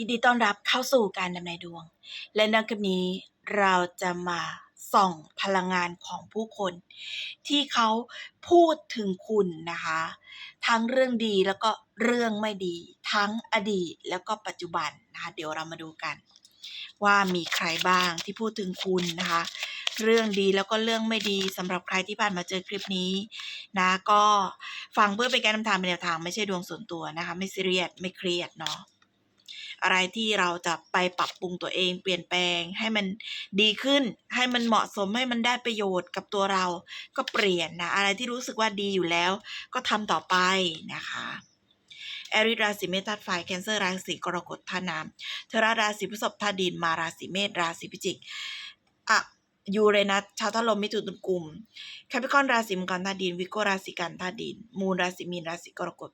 ยินดีต้อนรับเข้าสู่การดำเนินดวง และในคลิปนี้เราจะมาส่องพลังงานของผู้คน ที่เขาพูดถึงคุณนะคะ ทั้งเรื่องดีแล้วก็เรื่องไม่ดี ทั้งอดีตแล้วก็ปัจจุบันนะคะเดี๋ยวเรามาดูกัน ว่ามีใครบ้างที่พูดถึงคุณนะคะ เรื่องดีแล้วก็เรื่องไม่ดีสำหรับใครที่ผ่านมาเจอคลิปนี้นะก็ฟังเพื่อเป็นการนำทางเป็นแนวทางไม่ใช่ดวงส่วนตัวนะคะ ไม่ซีเรียสไม่เครียดเนาะ อะไรที่เราจะไปปรับปรุงตัวเองเปลี่ยนแปลงให้มันดีขึ้น ให้มันเหมาะสมให้มันได้ประโยชน์กับตัวเรา ก็เปลี่ยนนะอะไรที่รู้สึกว่าดีอยู่แล้ว ก็ทำต่อไปนะคะแอริราศีเมษธาตุไฟแคนเซอร์ราศีกรกฎธาตุน้ำเทราราศีพฤษภธาตุดินมาราศีเมษราศีพิจิกอะยูเรนัสชาวธาตุลมมิถุนกลุ่มแคปิคอนราศีมังกรธาตุดิน วิโกราศีกันธาตุดิน มูลราศีมีนราศีกรกฎ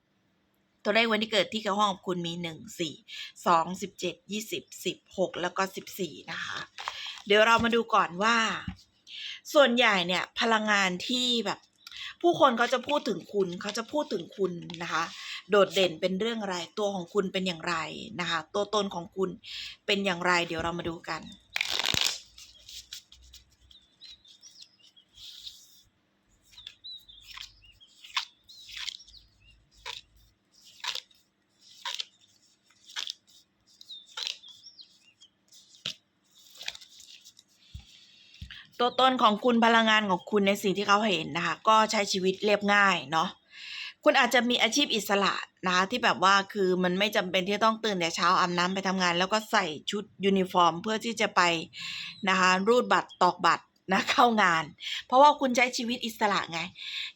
ตัวเลขวันที่เกิดที่เกี่ยวข้องกับคุณมีหนึ่งสี่สองสิบเจ็ดยี่สิบสิบหกแล้วก็สิบสี่นะคะ เดี๋ยวเรามาดูก่อนว่า ส่วนใหญ่เนี่ยพลังงานที่แบบผู้คนเขาจะพูดถึงคุณเขาจะพูดถึงคุณนะคะ โดดเด่นเป็นเรื่องอะไร ตัวของคุณเป็นอย่างไรนะคะ ตัวตนของคุณเป็นอย่างไร เดี๋ยวเรามาดูกัน ตัวตนของคุณพลังงานของคุณในสิ่งที่เขาเห็นนะคะ ก็ใช้ชีวิตเรียบง่ายเนาะคุณอาจจะมีอาชีพอิสระนะคะที่แบบว่าคือมันไม่จำเป็นที่ต้องตื่นแต่เช้าอาบน้ำไปทำงาน แล้วก็ใส่ชุดยูนิฟอร์ม เพื่อที่จะไปนะคะรูดบัตรตอกบัตรนะเข้างาน เพราะว่าคุณใช้ชีวิตอิสระไง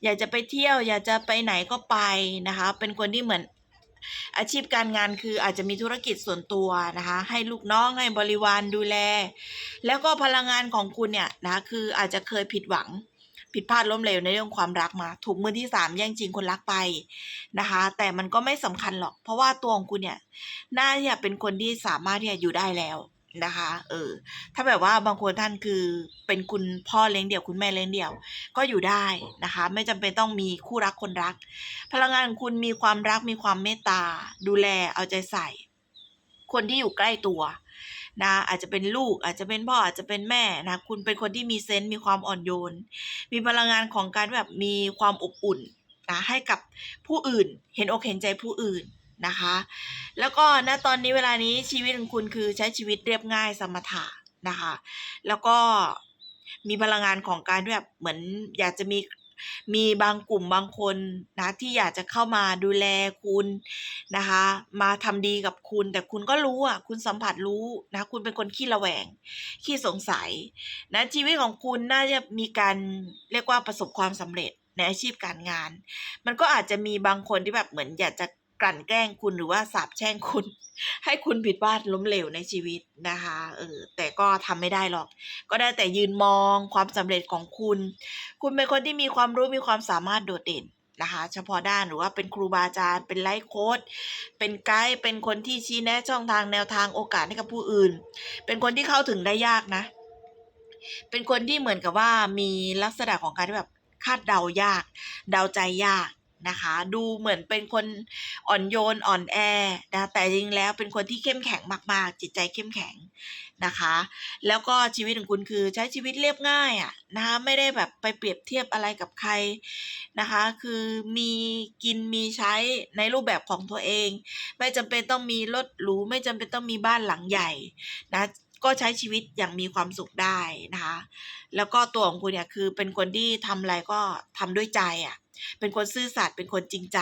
อยากจะไปเที่ยว อยากจะไปไหนก็ไปนะคะ เป็นคนที่เหมือน อาชีพการงานคืออาจจะมีธุรกิจส่วนตัวนะคะ ให้ลูกน้องให้บริวารดูแล แล้วก็พลังงานของคุณเนี่ยนะคืออาจจะเคยผิดหวังผิดพลาดล้มเหลวในเรื่องความรักมา ถูกมือที่สามแย่งชิงคนรักไปนะคะ แต่มันก็ไม่สำคัญหรอก เพราะว่าตัวของคุณเนี่ยน่าจะเป็นคนที่สามารถที่จะอยู่ได้แล้ว นะคะ เออ ถ้าแบบว่าบางคนท่านคือเป็นคุณพ่อเลี้ยงเดี่ยวคุณแม่เลี้ยงเดี่ยว ก็อยู่ได้นะคะ ไม่จำเป็นต้องมีคู่รักคนรัก พลังงานของคุณมีความรักมีความเมตตา ดูแลเอาใจใส่ คนที่อยู่ใกล้ตัวนะอาจจะเป็นลูกอาจจะเป็นพ่ออาจจะเป็นแม่นะคุณเป็นคนที่มีเซนต์มีความอ่อนโยน มีพลังงานของการแบบมีความอบอุ่นนะให้กับผู้อื่นเห็นอกเห็นใจผู้อื่น นะคะ แล้วก็ณตอนนี้เวลานี้ชีวิตของคุณคือใช้ชีวิตเรียบง่ายสมถะนะคะ แล้วก็มีพลังงานของการแบบเหมือนอยากจะมีมีบางกลุ่มบางคนนะที่อยากจะเข้ามาดูแลคุณนะคะ มาทำดีกับคุณ แต่คุณก็รู้อะ คุณสัมผัสรู้นะ คุณเป็นคนขี้ระแวง ขี้สงสัยนะชีวิตของคุณน่าจะมีการเรียกว่าประสบความสำเร็จในอาชีพการงาน มันก็อาจจะมีบางคนที่แบบเหมือนอยากจะ กลั่นแกล้งคุณหรือว่าสาบแช่งคุณ ให้คุณผิดพลาดล้มเหลวในชีวิตนะคะเออแต่ก็ทำไม่ได้หรอก ก็ได้แต่ยืนมองความสำเร็จของคุณ คุณเป็นคนที่มีความรู้มีความสามารถโดดเด่นนะคะเฉพาะด้านหรือว่าเป็นครูบาอาจารย์ เป็นไลฟ์โค้ดเป็นไกด์เป็นคนที่ชี้แนะช่องทางแนวทางโอกาสให้กับผู้อื่น เป็นคนที่เข้าถึงได้ยากนะ เป็นคนที่เหมือนกับว่ามีลักษณะของการที่แบบคาดเดายาก เดาใจยาก นะคะ ดูเหมือนเป็นคนอ่อนโยนอ่อนแอนะแต่จริงแล้วเป็นคนที่เข้มแข็งมากๆ จิตใจเข้มแข็งนะคะ แล้วก็ชีวิตของคุณคือใช้ชีวิตเรียบง่ายอะ่ะนะคะไม่ได้แบบไปเปรียบเทียบอะไรกับใครนะคะ คือมีกินมีใช้ในรูปแบบของตัวเอง ไม่จำเป็นต้องมีรถหรูไม่จำเป็นต้องมีบ้านหลังใหญ่นะก็ใช้ชีวิตอย่างมีความสุขได้นะคะ แล้วก็ตัวของคุณเนี่ยคือเป็นคนที่ทำอะไรก็ทำด้วยใจอะ เป็นคนซื่อสัตย์เป็นคนจริงใจ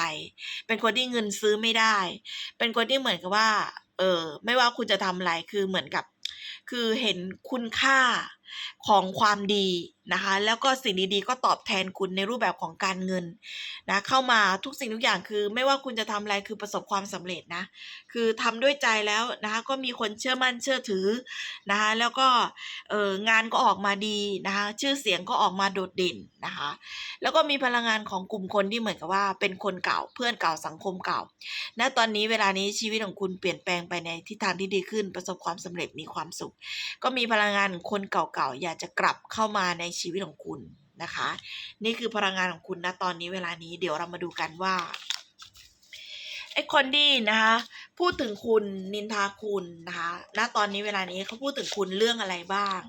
เป็นคนที่เงินซื้อไม่ได้ เป็นคนที่เหมือนกับว่า เออ ไม่ว่าคุณจะทำอะไรคือเหมือนกับ คือเห็นคุณค่าของความดีนะคะ แล้วก็สิ่งดีๆก็ตอบแทนคุณในรูปแบบของการเงินนะเข้ามาทุกสิ่งทุกอย่างคือ ไม่ว่าคุณจะทำอะไรคือประสบความสำเร็จนะ คือทำด้วยใจแล้วนะคะก็มีคนเชื่อมั่นเชื่อถือนะคะแล้วก็เอองานก็ออกมาดีนะคะชื่อเสียงก็ออกมาโดดเด่นนะคะ แล้วก็มีพลังงานของกลุ่มคนที่เหมือนกับว่า เป็นคนเก่าเพื่อนเก่าสังคมเก่าณตอนนี้เวลานี้ชีวิตของคุณเปลี่ยนแปลงไปในทิศทางที่ดีขึ้นประสบความสำเร็จมีความสุข ก็มีพลังงานคนเก่าๆอยากจะกลับเข้ามาในชีวิตของคุณนะคะ นี่คือพลังงานของคุณณตอนนี้เวลานี้เดี๋ยวเรามาดูกันว่าไอ้คนที่นะคะพูดถึงคุณนินทาคุณนะคะณตอนนี้เวลานี้เขาพูดถึงคุณเรื่องอะไรบ้าง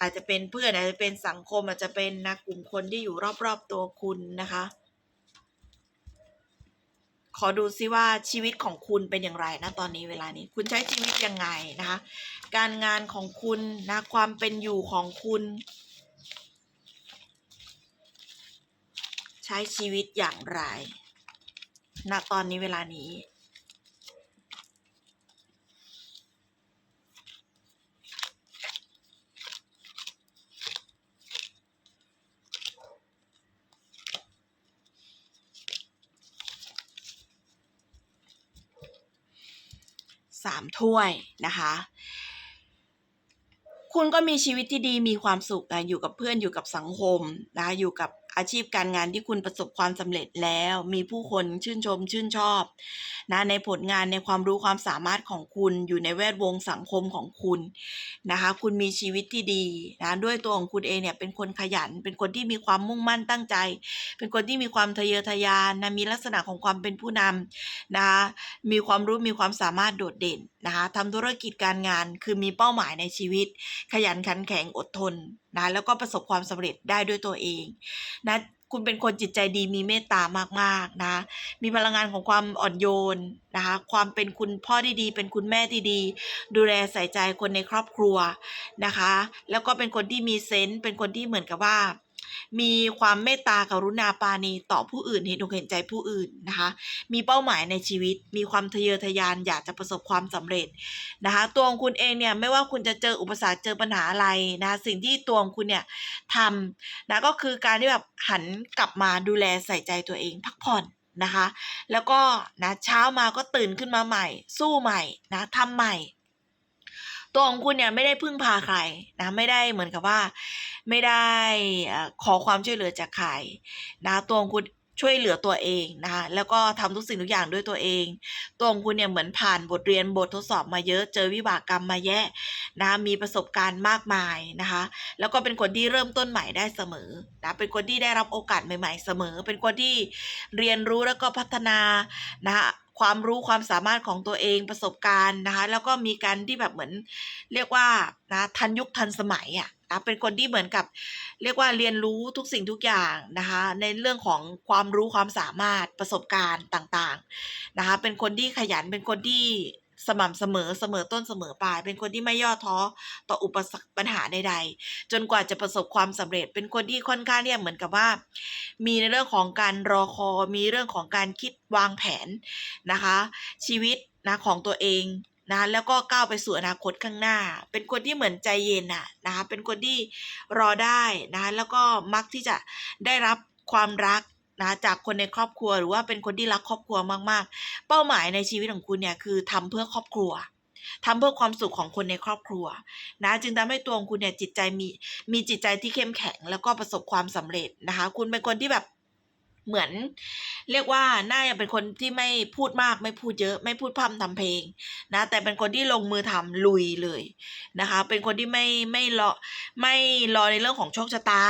อาจจะเป็นเพื่อนอาจจะเป็นสังคมอาจจะเป็นนะกลุ่มคนที่อยู่รอบๆตัวคุณนะคะ อดูซิว่าชีวิตของคุณเป็นอย่างไรนะตอนนี้เวลานี้ คุณใช้ชีวิตยังไงนะคะ การงานของคุณนะความเป็นอยู่ของคุณ ใช้ชีวิตอย่างไรณตอนนี้เวลานี้ สามถ้วยนะคะ คุณก็มีชีวิตที่ดีมีความสุขนะอยู่กับเพื่อนอยู่กับสังคมนะอยู่กับ อาชีพการงานที่คุณประสบความสำเร็จแล้ว มีผู้คนชื่นชมชื่นชอบนะในผลงานในความรู้ความสามารถของคุณอยู่ในแวดวงสังคมของคุณนะคะ คุณมีชีวิตที่ดีนะด้วยตัวของคุณเองเนี่ยเป็นคนขยัน เป็นคนที่มีความมุ่งมั่นตั้งใจ เป็นคนที่มีความทะเยอทะยานนะมีลักษณะของความเป็นผู้นำนะคะมีความรู้มีความสามารถโดดเด่นนะคะทำธุรกิจการงานคือมีเป้าหมายในชีวิต ขยันขันแข็งอดทน นะแล้วก็ประสบความสำเร็จได้ด้วยตัวเองนะคุณเป็นคนจิตใจดีมีเมตตามากๆนะ มีพลังงานของความอ่อนโยนนะคะ ความเป็นคุณพ่อที่ดี เป็นคุณแม่ที่ดี ดูแลใส่ใจคนในครอบครัวนะคะ แล้วก็เป็นคนที่มีเซนส์เป็นคนที่เหมือนกับว่า มีความเมตตากรุณาปาณีต่อผู้อื่นเห็นอกเห็นใจผู้อื่นนะคะ มีเป้าหมายในชีวิต มีความทะเยอทะยานอยากจะประสบความสำเร็จนะคะ ตัวของคุณเองเนี่ยไม่ว่าคุณจะเจออุปสรรคเจอปัญหาอะไรนะสิ่งที่ตัวของคุณเนี่ยทำนะก็คือการที่แบบหันกลับมาดูแลใส่ใจตัวเองพักผ่อนนะคะ แล้วก็นะเช้ามาก็ตื่นขึ้นมาใหม่ สู้ใหม่นะทำใหม่ตัวของคุณเนี่ยไม่ได้พึ่งพาใครนะไม่ได้เหมือนกับว่า ไม่ได้ขอความช่วยเหลือจากใครนะตัวของคุณช่วยเหลือตัวเองนะคะแล้วก็ทำทุกสิ่งทุกอย่างด้วยตัวเอง ตัวของคุณเนี่ยเหมือนผ่านบทเรียนบททดสอบมาเยอะ เจอวิบากกรรมมาแยะนะมีประสบการณ์มากมายนะคะ แล้วก็เป็นคนที่เริ่มต้นใหม่ได้เสมอนะเป็นคนที่ได้รับโอกาสใหม่ ๆ เสมอ เป็นคนที่เรียนรู้แล้วก็พัฒนานะคะความรู้ความสามารถของตัวเองประสบการณ์นะคะ แล้วก็มีการที่แบบเหมือนเรียกว่านะทันยุคทันสมัยอะ นะเป็นคนที่เหมือนกับ เรียกว่าเรียนรู้ทุกสิ่งทุกอย่างนะคะ ในเรื่องของความรู้ความสามารถประสบการณ์ต่างๆนะคะ เป็นคนที่ขยันเป็นคนที่สม่ำเสมอเสมอต้นเสมอปลาย เป็นคนที่ไม่ย่อท้อต่ออุปสรรคปัญหาใดๆ จนกว่าจะประสบความสำเร็จ เป็นคนที่ค่อนข้างเนี่ยเหมือนกับว่า มีในเรื่องของการรอคอยมีเรื่องของการคิดวางแผนนะคะ ชีวิตนะของตัวเอง นะแล้วก็ก้าวไปสู่อนาคตข้างหน้า เป็นคนที่เหมือนใจเย็นอะนะคะเป็นคนที่รอได้นะคะแล้วก็มักที่จะได้รับความรักนะจากคนในครอบครัวหรือว่าเป็นคนที่รักครอบครัวมากๆ เป้าหมายในชีวิตของคุณเนี่ยคือทำเพื่อครอบครัวทำเพื่อความสุขของคนในครอบครัวนะจึงทำให้ตัวของคุณเนี่ยจิตใจมีมีจิตใจที่เข้มแข็ง แล้วก็ประสบความสำเร็จนะคะ คุณเป็นคนที่แบบ เหมือน เรียกว่าน่าจะเป็นคนที่ไม่พูดมากไม่พูดเยอะ ไม่พูดพร่ำทำเพลงนะ แต่เป็นคนที่ลงมือทำลุยเลยนะคะ เป็นคนที่ไม่ไม่รอไม่รอในเรื่องของโชคชะตา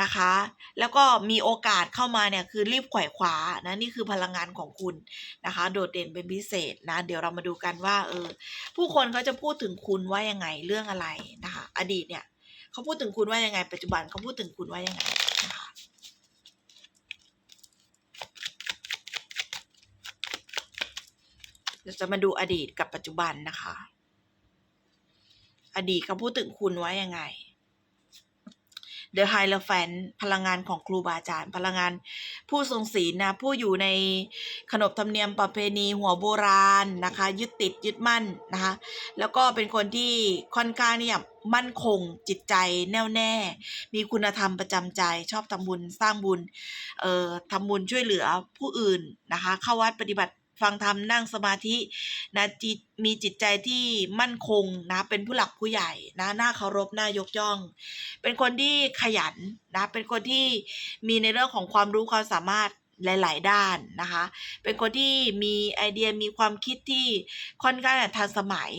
นะคะ แล้วก็มีโอกาสเข้ามาเนี่ยคือรีบขว่คว้านะนี่คือพลังงานของคุณนะคะ โดดเด่นเป็นพิเศษนะ เดี๋ยวเรามาดูกันว่าเออผู้คนเขาจะพูดถึงคุณว่ายังไงเรื่องอะไรนะคะ อดีตเนี่ยเขาพูดถึงคุณว่ายังไง ปัจจุบันเขาพูดถึงคุณว่ายังไงนะคะ เราจะมาดูอดีตกับปัจจุบันนะคะ อดีตเขาพูดถึงคุณไว่ายังไง The h i e r o p h a n t พลังงานของครูบาอาจารย์ พลังงานผู้ทรงศีลนะ ผู้อยู่ในขนบธรรมเนียมประเพณีหัวโบราณนะคะ ยึดติดยึดมั่นนะคะ แล้วก็เป็นคนที่ค่อนข้างเนี่ยมั่นคงจิตใจแน่วแน่ มีคุณธรรมประจำใจ ชอบทำบุญสร้างบุญ เอ่อทำบุญช่วยเหลือผู้อื่นนะคะ เข้าวัดปฏิบัติ ฟังธรรมนั่งสมาธินะจิตมีจิตใจที่มั่นคงนะเป็นผู้หลักผู้ใหญ่นะน่าเคารพน่ายกย่อง เป็นคนที่ขยันนะเป็นคนที่มีในเรื่องของความรู้ความสามารถ หลาย ๆ ด้านนะคะ เป็นคนที่มีไอเดียมีความคิดที่ค่อนข้างทันสมัย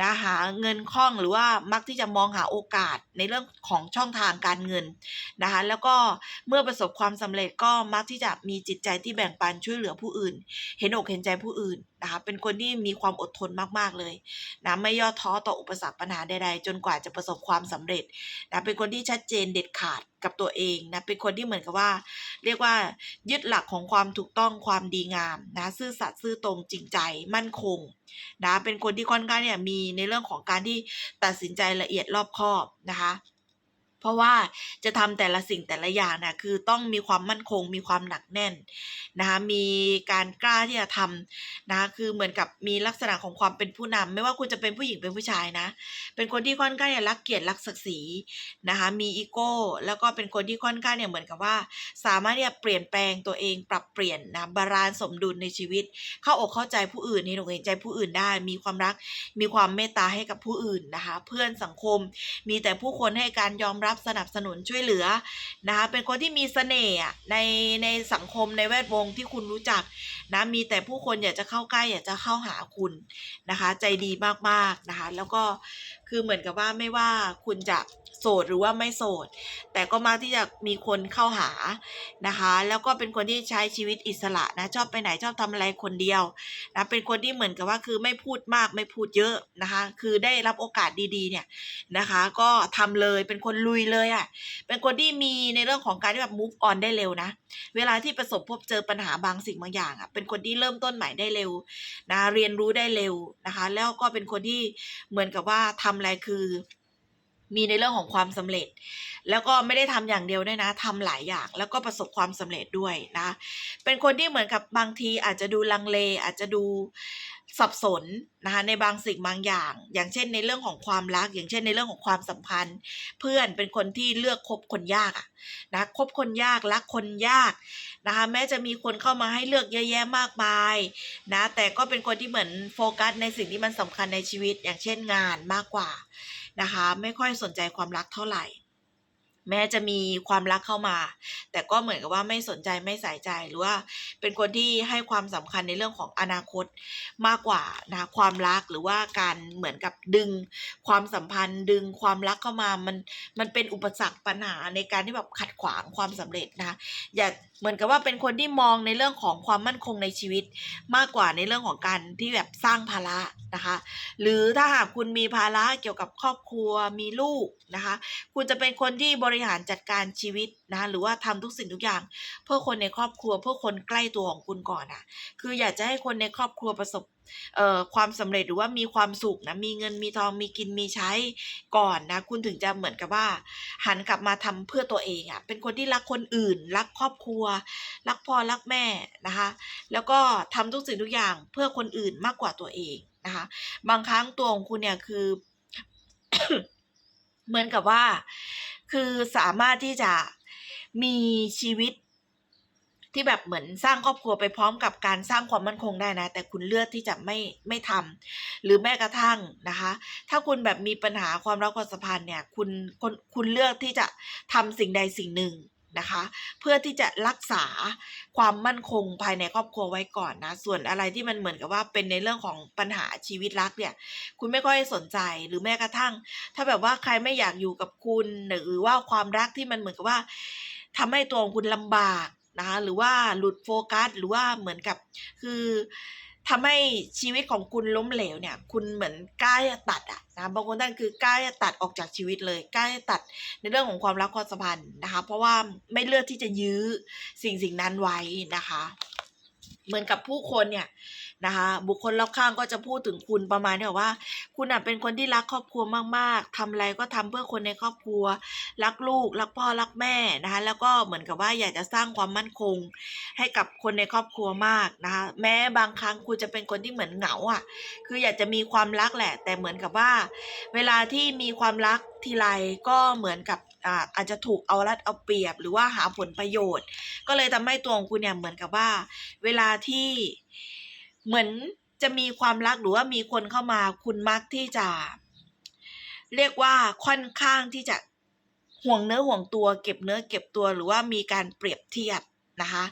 นะหาเงินคล่องหรือว่ามักที่จะมองหาโอกาสในเรื่องของช่องทางการเงินนะคะแล้วก็เมื่อประสบความสำเร็จก็มักที่จะมีจิตใจที่แบ่งปันช่วยเหลือผู้อื่น เห็นอกเห็นใจผู้อื่น นะคะเป็นคนที่มีความอดทนมากๆเลยนะไม่ย่อท้อต่ออุปสรรคปัญหาใดๆ จนกว่าจะประสบความสำเร็จนะเป็นคนที่ชัดเจนเด็ดขาดกับตัวเองนะเป็นคนที่เหมือนกับว่า เรียกว่ายึดหลักของความถูกต้องความดีงามนะซื่อสัตย์ซื่อตรงจริงใจมั่นคงนะเป็นคนที่ค่อนข้างเนี่ยมีในเรื่องของการที่ตัดสินใจละเอียดรอบคอบนะคะ เพราะว่าจะทำแต่ละสิ่งแต่ละอย่างนะคือต้องมีความมั่นคง มีความหนักแน่นนะคะมีการกล้าที่จะทำนะคะคือเหมือนกับมีลักษณะของความเป็นผู้นำไม่ว่าคุณจะเป็นผู้หญิงเป็นผู้ชายนะ เป็นคนที่ค่อนข้างเนี่ยรักเกียรติรักศักดิ์ศรีนะคะมีอีโก้แล้วก็เป็นคนที่ค่อนข้างเนี่ยเหมือนกับว่า สามารถที่จะเปลี่ยนแปลงตัวเองปรับเปลี่ยนนะบาลานซ์สมดุลในชีวิต เข้าอกเข้าใจผู้อื่นเห็นเห็นใจผู้อื่นได้ มีความรักมีความเมตตาให้กับผู้อื่นนะคะ เพื่อนสังคมมีแต่ผู้คนให้การยอมรับสนับสนุนช่วยเหลือนะคะเป็นคนที่มีเสน่ห์ในในสังคมในแวดวงที่คุณรู้จักนะมีแต่ผู้คนอยากจะเข้าใกล้อยากจะเข้าหาคุณนะคะ ใจดีมากๆนะคะ แล้วก็ คือเหมือนกับว่าไม่ว่าคุณจะโสดหรือว่าไม่โสด แต่ก็มากที่จะมีคนเข้าหานะคะ แล้วก็เป็นคนที่ใช้ชีวิตอิสระนะชอบไปไหนชอบทำอะไรคนเดียวนะเป็นคนที่เหมือนกับว่าคือไม่พูดมากไม่พูดเยอะนะคะ คือได้รับโอกาสดีๆเนี่ยนะคะ ก็ทำเลยเป็นคนลุยเลยอะ่ะเป็นคนที่มีในเรื่องของการที่แบบ move on ได้เร็วนะ เวลาที่ประสบพบเจอปัญหาบางสิ่งบางอย่างอะ่ะเป็นคนที่เริ่มต้นใหม่ได้เร็วนะเรียนรู้ได้เร็วนะคะ แล้วก็เป็นคนที่เหมือนกับว่าทำอะไรคือ มีในเรื่องของความสำเร็จ แล้วก็ไม่ได้ทำอย่างเดียวด้วยนะทำหลายอย่างแล้วก็ประสบความสำเร็จด้วยนะ เป็นคนที่เหมือนกับบางทีอาจจะดูลังเลอาจจะดู สับสนนะคะในบางสิ่งบางอย่าง อย่างเช่นในเรื่องของความรัก อย่างเช่นในเรื่องของความสัมพันธ์ เพื่อนเป็นคนที่เลือกคบคนยากนะคบคนยากรักคนยากนะคะแม้จะมีคนเข้ามาให้เลือกเยอะแยะมากมายนะแต่ก็เป็นคนที่เหมือนโฟกัสในสิ่งที่มันสำคัญในชีวิต อย่างเช่นงานมากกว่านะคะไม่ค่อยสนใจความรักเท่าไหร่ แม้จะมีความรักเข้ามา แต่ก็เหมือนกับว่าไม่สนใจไม่ใส่ใจหรือว่าเป็นคนที่ให้ความสำคัญในเรื่องของอนาคตมากกว่านะความรักหรือว่าการเหมือนกับดึงความสัมพันธ์ ดึงความรักเข้ามามันมันเป็นอุปสรรคปัญหาในการที่แบบขัดขวางความสำเร็จนะอย่าเหมือนกับว่าเป็นคนที่มองในเรื่องของความมั่นคงในชีวิต มากกว่าในเรื่องของการที่แบบสร้างภาระนะคะ หรือถ้าหากคุณมีภาระเกี่ยวกับครอบครัวมีลูกนะคะ คุณจะเป็นคนที่บริหารจัดการชีวิตนะหรือว่าทำทุกสิ่งทุกอย่าง เพื่อคนในครอบครัวเพื่อคนใกล้ตัวของคุณก่อนอะ่ะคืออยากจะให้คนในครอบครัวประสบเอ่อความสำเร็จหรือว่ามีความสุขนะมีเงินมีทองมีกินมีใช้ก่อนนะคุณถึงจะเหมือนกับว่า หันกลับมาทำเพื่อตัวเองอะ่ะเป็นคนที่รักคนอื่น รักครอบครัว รักพ่อรักแม่นะคะ แล้วก็ทำทุกสิ่งทุกอย่างเพื่อคนอื่นมากกว่าตัวเองนะคะบางครั้งตัวของคุณเนี่ยคือ เหมือนกับว่า คือสามารถที่จะมีชีวิตที่แบบเหมือนสร้างครอบครัวไปพร้อมกับการสร้างความมั่นคงได้นะ แต่คุณเลือกที่จะไม่ไม่ทำหรือแม้กระทั่งนะคะ ถ้าคุณแบบมีปัญหาความรักความสัมพันธ์เนี่ย คุณคุณคุณเลือกที่จะทำสิ่งใดสิ่งหนึ่ง นะคะ เพื่อที่จะรักษาความมั่นคงภายในครอบครัวไว้ก่อนนะ ส่วนอะไรที่มันเหมือนกับว่าเป็นในเรื่องของปัญหาชีวิตรักเนี่ย คุณไม่ค่อยสนใจหรือแม้กระทั่ง ถ้าแบบว่าใครไม่อยากอยู่กับคุณหรือว่าความรักที่มันเหมือนกับว่าทำให้ตัวของคุณลำบากนะคะหรือว่าหลุดโฟกัสหรือว่าเหมือนกับคือ ทำให้ชีวิตของคุณล้มเหลวเนี่ย คุณเหมือนกล้าจะตัดอะนะบางคนนั่นคือกล้าจะตัดออกจากชีวิตเลยกล้าจะตัดในเรื่องของความรักความสัมพันธ์นะคะ เพราะว่าไม่เลือกที่จะยื้อสิ่งสิ่งนั้นไว้นะคะ เหมือนกับผู้คนเนี่ย นะคะ บุคคลรอบข้างก็จะพูดถึงคุณประมาณที่แบบว่า คุณเป็นคนที่รักครอบครัวมากๆทำอะไรก็ทำเพื่อคนในครอบครัว รักลูก รักพ่อ รักแม่นะคะ แล้วก็เหมือนกับว่าอยากจะสร้างความมั่นคง ให้กับคนในครอบครัวมากนะคะ แม้บางครั้งคุณจะเป็นคนที่เหมือนเหงาอะ คืออยากจะมีความรักแหละ แต่เหมือนกับว่า เวลาที่มีความรักทีไรก็เหมือนกับอาจจะถูกเอารัดเอาเปรียบ หรือว่าหาผลประโยชน์ ก็เลยทำให้ตัวของคุณเนี่ยเหมือนกับว่า เวลาที่ เหมือนจะมีความรักหรือว่ามีคนเข้ามาคุณมักที่จะ เรียกว่าค่อนข้างที่จะห่วงเนื้อห่วงตัว เก็บเนื้อเก็บตัวหรือว่ามีการเปรียบเทียบนะคะ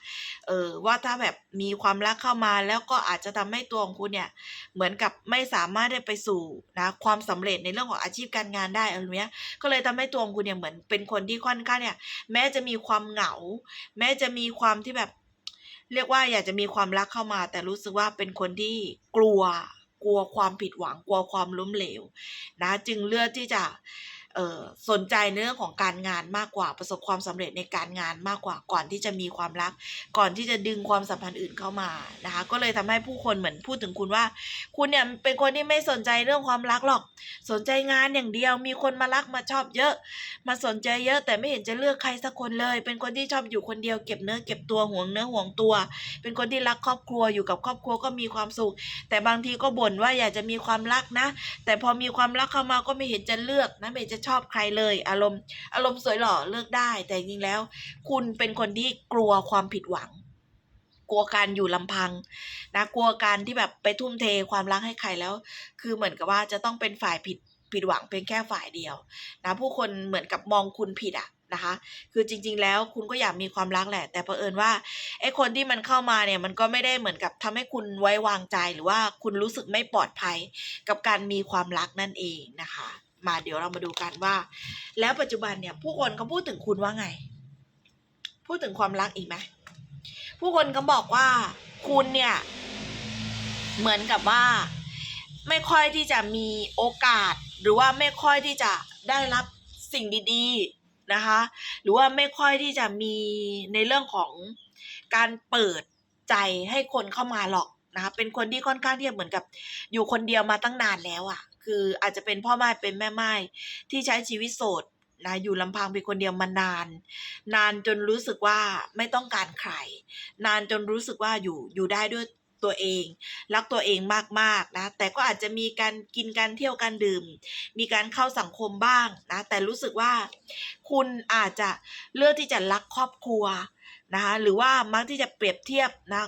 เออว่าถ้าแบบมีความรักเข้ามาแล้วก็อาจจะทำให้ตัวของคุณเนี่ยเหมือนกับไม่สามารถได้ไปสู่นะความสำเร็จในเรื่องของอาชีพการงานได้อะไรเนี้ยก็เลยทำให้ตัวของคุณเนี่ยเหมือนเป็นคนที่ค่อนข้างเนี่ยแม้จะมีความเหงา แม้จะมีความที่แบบ เรียกว่าอยากจะมีความรักเข้ามา แต่รู้สึกว่าเป็นคนที่กลัว กลัวความผิดหวัง กลัวความล้มเหลว นะ จึงเลือกที่จะ สนใจในเรื่องของการงานมากกว่าประสบความสำเร็จในการงานมากกว่าก่อนที่จะมีความรัก ก่อนที่จะดึงความสัมพันธ์อื่นเข้ามานะคะ ก็เลยทำให้ผู้คนเหมือนพูดถึงคุณว่า คุณเนี่ยเป็นคนที่ไม่สนใจเรื่องความรักหรอก สนใจงานอย่างเดียว มีคนมารักมาชอบเยอะ มาสนใจเยอะ แต่ไม่เห็นจะเลือกใครสักคนเลย เป็นคนที่ชอบอยู่คนเดียวเก็บเนื้อเก็บตัวห่วงเนื้อห่วงตัว เป็นคนที่รักครอบครัวอยู่กับครอบครัวก็มีความสุข แต่บางทีก็บ่นว่าอยากจะมีความรักนะ แต่พอมีความรักเข้ามาก็ไม่เห็นจะเลือกนะไม่เห็นจะชอบใครเลย อารมณ์ อารมณ์สวยหล่อเลือกได้ แต่จริงแล้ว คุณเป็นคนที่กลัวความผิดหวัง กลัวการอยู่ลำพังนะกลัวการที่แบบไปทุ่มเทความรักให้ใครแล้ว คือเหมือนกับว่าจะต้องเป็นฝ่ายผิดผิดหวังเพียงแค่ฝ่ายเดียว นะผู้คนเหมือนกับมองคุณผิดอะนะคะคือจริง ๆ แล้วคุณก็อยากมีความรักแหละ แต่เผอิญว่าไอ้คนที่มันเข้ามาเนี่ยมันก็ไม่ได้เหมือนกับทำให้คุณไว้วางใจหรือว่าคุณรู้สึกไม่ปลอดภัยกับการมีความรักนั่นเองนะคะ มาเดี๋ยวเรามาดูกันว่า แล้วปัจจุบันเนี่ย ผู้คนเขาพูดถึงคุณว่าไง พูดถึงความรักอีกไหมผู้คนเขาบอกว่าคุณเนี่ย เหมือนกับว่า ไม่ค่อยที่จะมีโอกาส หรือว่าไม่ค่อยที่จะได้รับสิ่งดีๆนะคะ หรือว่าไม่ค่อยที่จะมีในเรื่องของการเปิดใจให้คนเข้ามาหรอก นะคะเป็นคนที่ค่อนข้างที่จะเหมือนกับอยู่คนเดียวมาตั้งนานแล้วอะ่ะ คืออาจจะเป็นพ่อไม้เป็นแม่ไม้ที่ใช้ชีวิตโสดนะอยู่ลำพังเป็นคนเดียวมานาน นานจนรู้สึกว่าไม่ต้องการใคร นานจนรู้สึกว่าอยู่อยู่ได้ด้วยตัวเอง รักตัวเองมากๆนะ แต่ก็อาจจะมีการกินการเที่ยวการดื่ม มีการเข้าสังคมบ้างนะ แต่รู้สึกว่าคุณอาจจะเลือกที่จะรักครอบครัวนะคะหรือว่ามักที่จะเปรียบเทียบนะ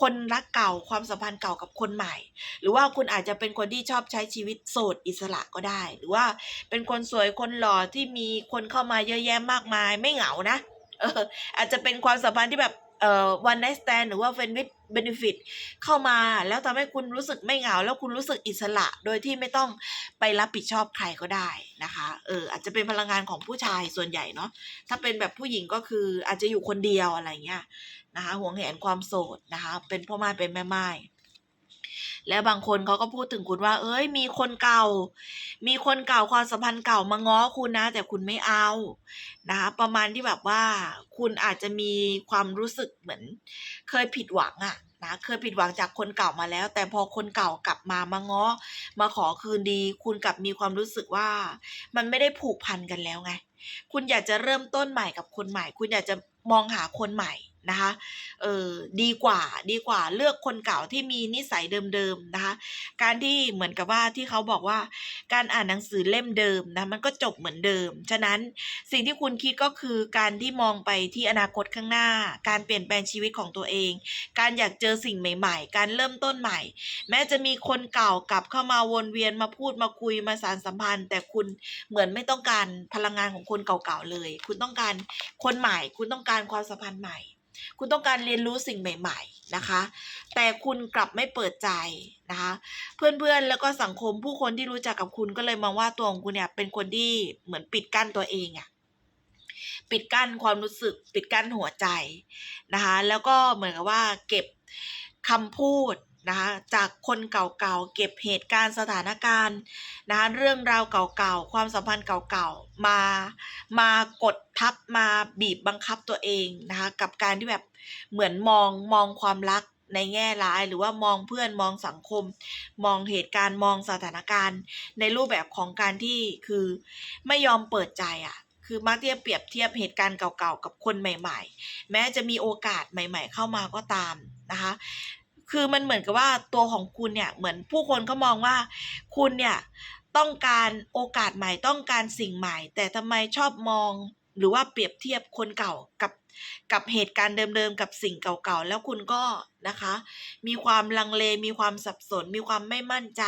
คนรักเก่าความสัมพันธ์เก่ากับคนใหม่ หรือว่าคุณอาจจะเป็นคนที่ชอบใช้ชีวิตโสดอิสระก็ได้ หรือว่าเป็นคนสวยคนหล่อที่มีคนเข้ามาเยอะแยะมากมาย ไม่เหงานะเอออาจจะเป็นความสัมพันธ์ที่แบบ เอ่อวันไนสแตนหรือว่าเฟนวิดเบนฟิตเข้ามาแล้วทำให้คุณรู้สึกไม่เหงา แล้วคุณรู้สึกอิสระโดยที่ไม่ต้องไปรับผิดชอบใครก็ได้นะคะเอออาจจะเป็นพลังงานของผู้ชายส่วนใหญ่เนาะถ้าเป็นแบบผู้หญิงก็คืออาจจะอยู่คนเดียวอะไรเงี้ยนะคะห่วงแหนความโสดนะคะเป็นพ่อไม้เป็นแม่ไม้ แล้วบางคนเขาก็พูดถึงคุณว่า เอ้ย มีคนเก่า มีคนเก่าความสัมพันธ์เก่ามาง้อคุณนะ แต่คุณไม่เอานะคะประมาณที่แบบว่า คุณอาจจะมีความรู้สึกเหมือน เคยผิดหวังอะนะเคยผิดหวังจากคนเก่ามาแล้ว แต่พอคนเก่ากลับมามาง้อมาขอคืนดี คุณกลับมีความรู้สึกว่า มันไม่ได้ผูกพันกันแล้วไง คุณอยากจะเริ่มต้นใหม่กับคนใหม่ คุณอยากจะมองหาคนใหม่ นะคะเออดีกว่าดีกว่าเลือกคนเก่าที่มีนิสัยเดิมๆนะคะการที่เหมือนกับว่าที่เขาบอกว่าการอ่านหนังสือเล่มเดิมนะมันก็จบเหมือนเดิม ฉะนั้นสิ่งที่คุณคิดก็คือการที่มองไปที่อนาคตข้างหน้า การเปลี่ยนแปลงชีวิตของตัวเอง การอยากเจอสิ่งใหม่ ๆ การเริ่มต้นใหม่ แม้จะมีคนเก่ากลับเข้ามาวนเวียนมาพูดมาคุยมาสานสัมพันธ์ แต่คุณเหมือนไม่ต้องการพลังงานของคนเก่าๆเลย คุณต้องการคนใหม่ คุณต้องการความสัมพันธ์ใหม่ คุณต้องการเรียนรู้สิ่งใหม่ ๆนะคะ แต่คุณกลับไม่เปิดใจนะคะ เพื่อนๆแล้วก็สังคมผู้คนที่รู้จักกับคุณก็เลยมองว่าตัวของคุณเนี่ยเป็นคนที่เหมือนปิดกั้นตัวเองอะปิดกั้นความรู้สึก ปิดกั้นหัวใจนะคะ แล้วก็เหมือนกับว่าเก็บคำพูด นะคะจากคนเก่าๆเก็บเหตุการณ์สถานการณ์นะคะเรื่องราวเก่าๆความสัมพันธ์เก่าๆมามากดทับมาบีบบังคับตัวเองนะคะกับการที่แบบเหมือนมองมองความรักในแง่ร้ายหรือว่ามองเพื่อนมองสังคม มองเหตุการณ์มองสถานการณ์ ในรูปแบบของการที่คือไม่ยอมเปิดใจอะคือมักที่จะเปรียบเทียบเหตุการณ์เก่าๆ กับคนใหม่ ๆ แม้จะมีโอกาสใหม่ ๆ เข้ามาก็ตามนะคะ คือมันเหมือนกับว่าตัวของคุณเนี่ยเหมือนผู้คนเขามองว่าคุณเนี่ยต้องการโอกาสใหม่ต้องการสิ่งใหม่ แต่ทำไมชอบมองหรือว่าเปรียบเทียบคนเก่ากับกับเหตุการณ์เดิมๆกับสิ่งเก่าๆ แล้วคุณก็นะคะ มีความลังเลมีความสับสน มีความไม่มั่นใจ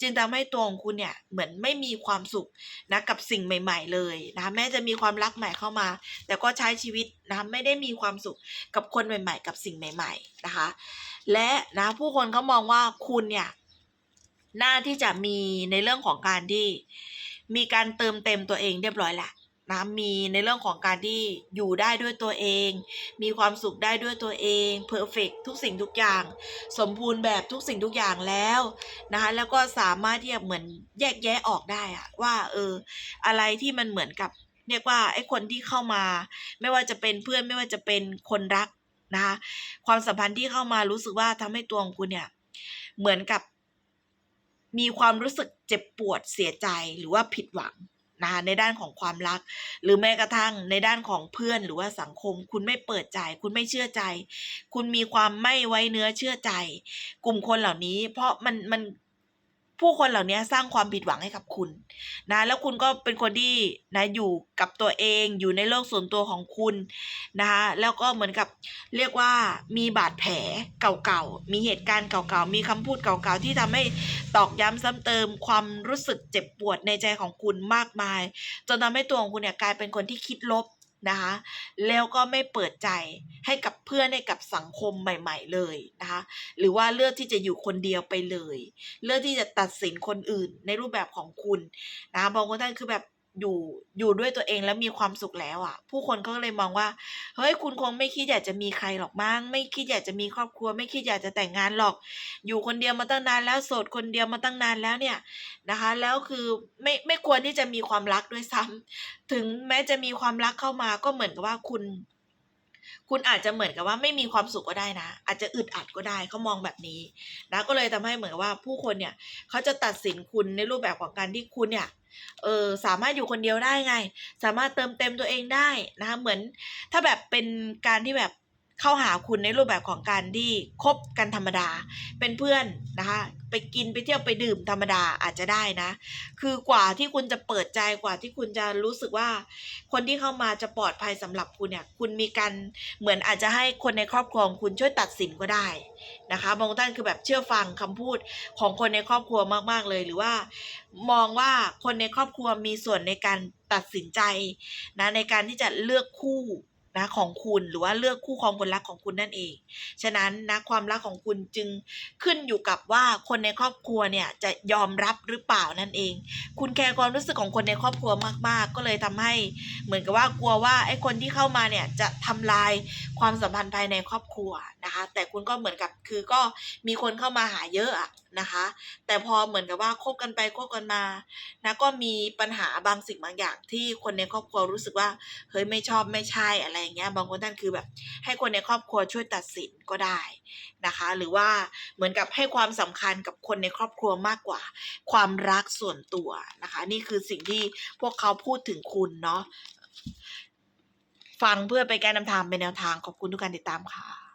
จึงทำให้ตัวของคุณเนี่ยเหมือนไม่มีความสุขนะกับสิ่งใหม่ ๆ เลยนะคะแม้จะมีความรักใหม่เข้ามา แต่ก็ใช้ชีวิตนะคะไม่ได้มีความสุขกับคนใหม่ ๆ กับสิ่งใหม่ ๆ นะคะ และนะผู้คนเขามองว่าคุณเนี่ยน่าที่จะมีในเรื่องของการที่มีการเติมเต็มตัวเองเรียบร้อยแหละนะมีในเรื่องของการที่อยู่ได้ด้วยตัวเอง มีความสุขได้ด้วยตัวเองเพอร์เฟกทุกสิ่งทุกอย่าง สมบูรณ์แบบทุกสิ่งทุกอย่างแล้วนะคะแล้วก็สามารถที่จะเหมือนแยกแยะออกได้อะว่าเอออะไรที่มันเหมือนกับเรียกว่าไอ้คนที่เข้ามา ไม่ว่าจะเป็นเพื่อนไม่ว่าจะเป็นคนรัก นะคะความสัมพันธ์ที่เข้ามารู้สึกว่าทำให้ตัวของคุณเนี่ยเหมือนกับ มีความรู้สึกเจ็บปวดเสียใจหรือว่าผิดหวังนะคะในด้านของความรัก หรือแม้กระทั่งในด้านของเพื่อนหรือว่าสังคม คุณไม่เปิดใจ คุณไม่เชื่อใจ คุณมีความไม่ไว้เนื้อเชื่อใจ กลุ่มคนเหล่านี้ เพราะมันมัน ผู้คนเหล่านี้สร้างความผิดหวังให้กับคุณนะแล้วคุณก็เป็นคนที่นะอยู่กับตัวเองอยู่ในโลกส่วนตัวของคุณนะคะแล้วก็เหมือนกับเรียกว่ามีบาดแผลเก่าๆมีเหตุการณ์เก่าๆมีคำพูดเก่าๆที่ทำให้ตอกย้ำซ้ำเติมความรู้สึกเจ็บปวดในใจของคุณมากมาย จนทำให้ตัวของคุณเนี่ยกลายเป็นคนที่คิดลบ นะคะแล้วก็ไม่เปิดใจให้กับเพื่อนให้กับสังคมใหม่ ๆ เลยนะคะหรือว่าเลือกที่จะอยู่คนเดียวไปเลย เลือกที่จะตัดสินคนอื่นในรูปแบบของคุณนะคะบางคนท่านคือแบบ อยู่อยู่ด้วยตัวเองแล้วมีความสุขแล้วอะ ผู้คนก็เลยมองว่าเฮ้ยคุณคงไม่คิดอยากจะมีใครหรอกมั้งไม่คิดอยากจะมีครอบครัว ไม่คิดอยากจะแต่งงานหรอก อยู่คนเดียวมาตั้งนานแล้วโสดคนเดียวมาตั้งนานแล้วเนี่ยนะคะ แล้วคือไม่ไม่ควรที่จะมีความรักด้วยซ้ำถึงแม้จะมีความรักเข้ามาก็เหมือนกับว่าคุณ คุณอาจจะเหมือนกับว่าไม่มีความสุขก็ได้นะ อาจจะอึดอัดก็ได้เขามองแบบนี้นะก็เลยทำให้เหมือนว่าผู้คนเนี่ยเขาจะตัดสินคุณในรูปแบบของการที่คุณเนี่ยเออสามารถอยู่คนเดียวได้ไง สามารถเติมเต็มตัวเองได้นะคะเหมือนถ้าแบบเป็นการที่แบบ เข้าหาคุณในรูปแบบของการที่คบกันธรรมดา เป็นเพื่อนนะคะ ไปกินไปเที่ยวไปดื่มธรรมดาอาจจะได้นะ คือกว่าที่คุณจะเปิดใจกว่าที่คุณจะรู้สึกว่า คนที่เข้ามาจะปลอดภัยสำหรับคุณเนี่ย คุณมีการเหมือนอาจจะให้คนในครอบครัวของคุณช่วยตัดสินก็ได้นะคะบางท่านคือแบบเชื่อฟังคำพูดของคนในครอบครัวมาก ๆ เลยหรือว่า มองว่าคนในครอบครัวมีส่วนในการตัดสินใจนะในการที่จะเลือกคู่ นะของคุณหรือว่าเลือกคู่ครองคนรักของคุณนั่นเอง ฉะนั้นนะความรักของคุณจึงขึ้นอยู่กับว่าคนในครอบครัวเนี่ยจะยอมรับหรือเปล่านั่นเอง คุณแคร์ความรู้สึกของคนในครอบครัวมาก ๆ ก็เลยทำให้เหมือนกับว่ากลัวว่าไอ้คนที่เข้ามาเนี่ยจะทำลายความสัมพันธ์ภายในครอบครัวนะคะ แต่คุณก็เหมือนกับคือก็มีคนเข้ามาหาเยอะอะนะคะ แต่พอเหมือนกับว่าคบกันไปคบกันมานะก็มีปัญหาบางสิ่งบางอย่างที่คนในครอบครัวรู้สึกว่าเฮ้ยไม่ชอบไม่ใช่อะไรอย่างเงี้ยบางคนท่านคือแบบ ให้คนในครอบครัวช่วยตัดสินก็ได้นะคะ หรือว่าเหมือนกับให้ความสำคัญกับคนในครอบครัวมากกว่า ความรักส่วนตัวนะคะ นี่คือสิ่งที่พวกเขาพูดถึงคุณเนาะฟังเพื่อไปนการนำทางเป็นแนวทางขอบคุณทุกการติดตามค่ะ